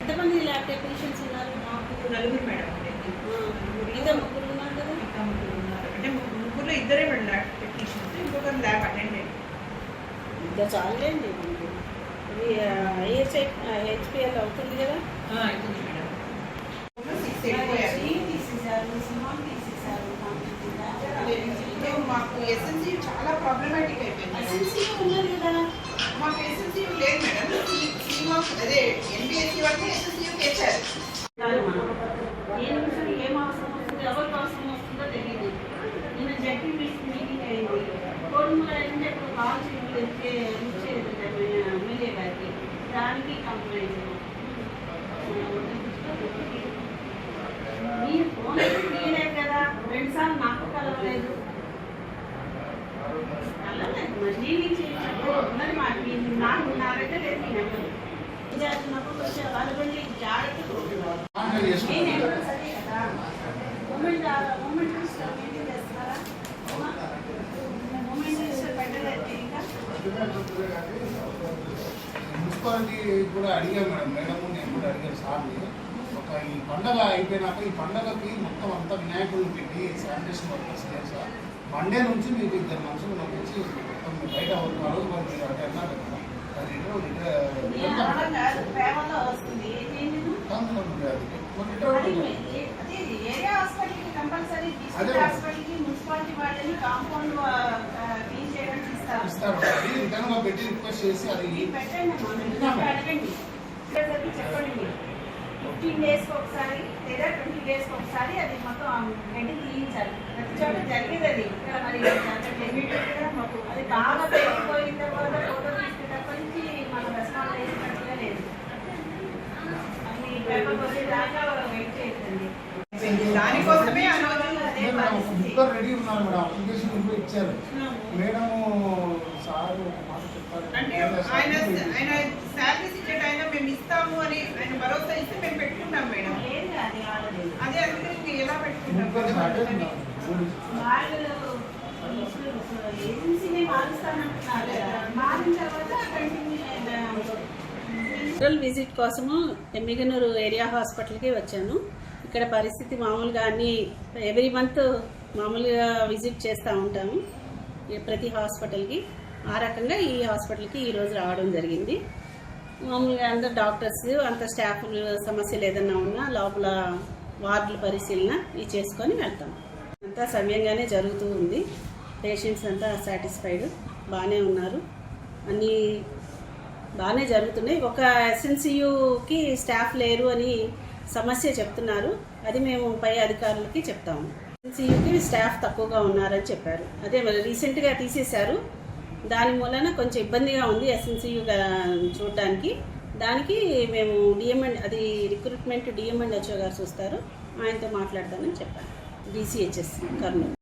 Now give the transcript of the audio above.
ఎంతమంది lab technicians ఉన్నారు? మాకు నలుగురు మేడం ఇంకా ముగ్గురు ఉన్నారు కదా ఇంకా ముగ్గురు ఉన్నారు అంటే ముగ్గురు- ముగ్గురులో ఇద్దరే మేడం ల్యాబ్ టెక్నీషియన్స్ ఇంకొకరు ల్యాబ్ అటెండెంట్ ఇంకా చాలండి ఇది ఐహెచ్ఐ హెచ్పిఎల్ అవుతుంది కదా? అవుతుంది మేడం. మాకు ఎస్ఎన్సీ చాలా ప్రాబ్లమాటిక్ అయిపోయింది. ఎస్ఎన్సీ ఉన్నారు కదా. మాకు ఎస్ఎన్సీ లేదు మేడం. అదే ఎన్బిఎస్సీ వాళ్ళకి ఎస్ఎన్సీ వేశారు ఎమ్మెల్యే గారికి దానికి కంప్లైంట్ ఫోన్ కదా. రెండుసార్లు నాకు కలవలేదు. కలవలేదు. మరి నుంచి ఉన్నది మా నాకు నా దగ్గర లేదు చేస్తున్నప్పుడు కొంచెం జాగ్రత్తగా నేను ఎప్పుడు సరే కదా మూమెంట్ మూమెంట్ చూస్తే మీటింగ్ చేస్తున్నారా మూమెంట్ చూస్తే పెట్టలేదు ఇంకా మున్సిపాలిటీ కూడా అడిగాం మేడం మేడం నేను కూడా అడిగాను సార్ని. ఒక ఈ పండగ అయిపోయినాక ఈ పండగకి మొత్తం అంతా వినాయకుడిని పెట్టి శానిటేషన్ వర్కర్స్ చేసా మండే నుంచి మీకు ఇద్దరు మనుషులు వచ్చి మొత్తం బయట ఒక రోజు మరి మీరు అంటే అన్నారు కదా అది రిటర్న్ అది మున్సిపాలిటీ వాళ్ళని కాంపౌండ్ ఇస్తారు అది రిటర్న్గా పెట్టి రిక్వెస్ట్ చేసి అది చెప్పండి ఫిఫ్టీన్ డేస్కి ఒకసారి లేదా ట్వంటీ డేస్కి ఒకసారి అది మొత్తం గడ్డి తీయించాలి ప్రతి చోట జరిగేది అది. ఇక్కడ మరి మాకు. అది బాగా పెరిగిపోయిన తర్వాత ఫోటో తీసుకునేటప్పటి నుంచి మనం రెస్పాండ్ చేసినట్టుగా లేదు. అది పేపర్ వచ్చేదాకా వెయిట్ చేయొద్దండి. దానికోసమే ఆ రోజు అదే బుక్ రెడీ ఉన్నారు మేడం. అప్లికేషన్ కూడా ఇచ్చారు. మేడం సార్ ఒక మాట చెప్పారు అంటే ఆయన ఆయన శాలరీస్ మేము ఇస్తాము అని ఆయన భరోసా ఇస్తే మేము పెట్టుకున్నాం మేడం. అది అందుకే ఇంక ఎలా విజిట్ కోసము ఎమ్మిగనూరు ఏరియా హాస్పిటల్కి వచ్చాను. ఇక్కడ పరిస్థితి మామూలుగా అన్ని ఎవ్రీ మంత్ మామూలుగా విజిట్ చేస్తూ ఉంటాము. ఈ ప్రతి హాస్పిటల్కి. ఆ రకంగా ఈ హాస్పిటల్కి ఈరోజు రావడం జరిగింది. మామూలుగా అందరు డాక్టర్స్ అంత స్టాఫ్ సమస్యలు ఏదన్నా ఉన్నా లోపల వార్డుల పరిశీలన ఇవి చేసుకొని వెళ్తాం. అంతా సమయంగానే జరుగుతూ ఉంది. పేషెంట్స్ అంతా సాటిస్ఫైడ్ బాగానే ఉన్నారు. అన్నీ బాగానే జరుగుతున్నాయి. ఒక ఎస్ఎన్సియుకి స్టాఫ్ లేరు అని సమస్య చెప్తున్నారు. అది మేము పై అధికారులకి చెప్తాము. ఎస్ఎన్సియుకి స్టాఫ్ తక్కువగా ఉన్నారని చెప్పారు. అదే మరి రీసెంట్గా తీసేశారు. దాని మూలన కొంచెం ఇబ్బందిగా ఉంది ఎస్ఎన్సీయూ చూడడానికి దానికి మేము డిఎంఎండ్ అది రిక్రూట్మెంట్ డిఎంఎండ్ హెచ్ఓ గారు చూస్తారు. ఆయనతో మాట్లాడతానని చెప్పాను. డిసిహెచ్ఎస్ కర్నూలు.